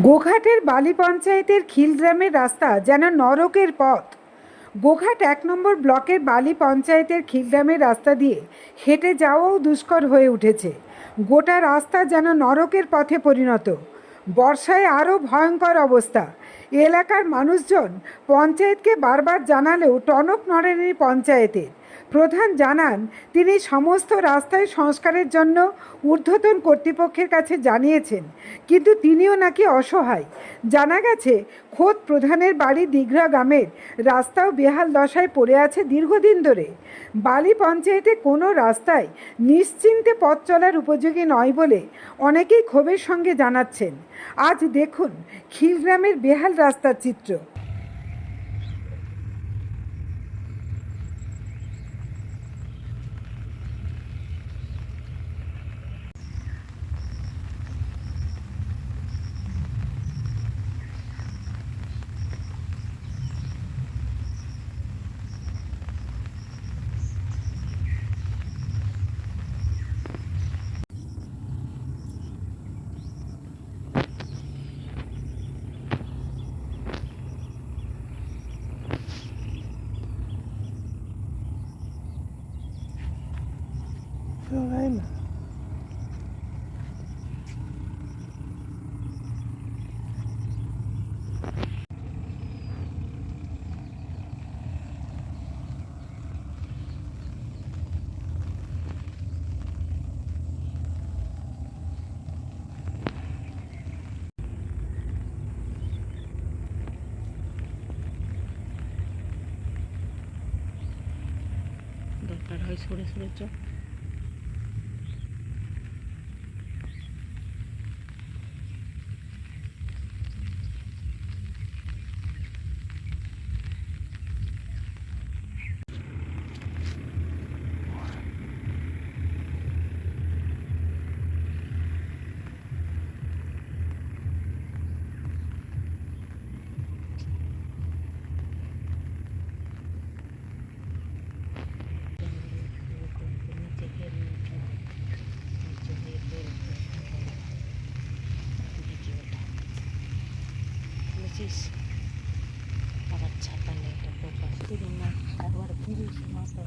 গোঘাটের বালি পঞ্চায়েতের খিলগ্রামের রাস্তা যেন নরকের পথ। গোঘাট এক নম্বর ব্লকের বালি পঞ্চায়েতের খিলগ্রামের রাস্তা দিয়ে হেঁটে যাওয়াও দুষ্কর হয়ে উঠেছে। গোটা রাস্তা যেন নরকের পথে পরিণত। বর্ষায় আরও ভয়ঙ্কর অবস্থা। এলাকার মানুষজন পঞ্চায়েতকে বারবার জানালেও টনক নড়েনি পঞ্চায়েতের প্রধান জানান, তিনি সমস্ত রাস্তায় সংস্কারের জন্য ঊর্ধ্বতন কর্তৃপক্ষের কাছে জানিয়েছেন, কিন্তু তিনিও নাকি অসহায়। জানা গেছে, খোদ প্রধানের বাড়ি দিঘরা গ্রামের রাস্তাও বেহাল দশায় পড়ে আছে দীর্ঘদিন ধরে। বালি পঞ্চায়েতে কোনো রাস্তায় নিশ্চিন্তে পথ চলার উপযোগী নয় বলে অনেকেই ক্ষোভের সঙ্গে জানাচ্ছেন। আজ দেখুন, খিলগ্রামের বেহাল রাস্তার চিত্র। Problema. দরকার হয় সরে সরে চ પચીસ આવા છાપાને તો કોઈ પાસે ના સારવાર પૂરી છે માત્ર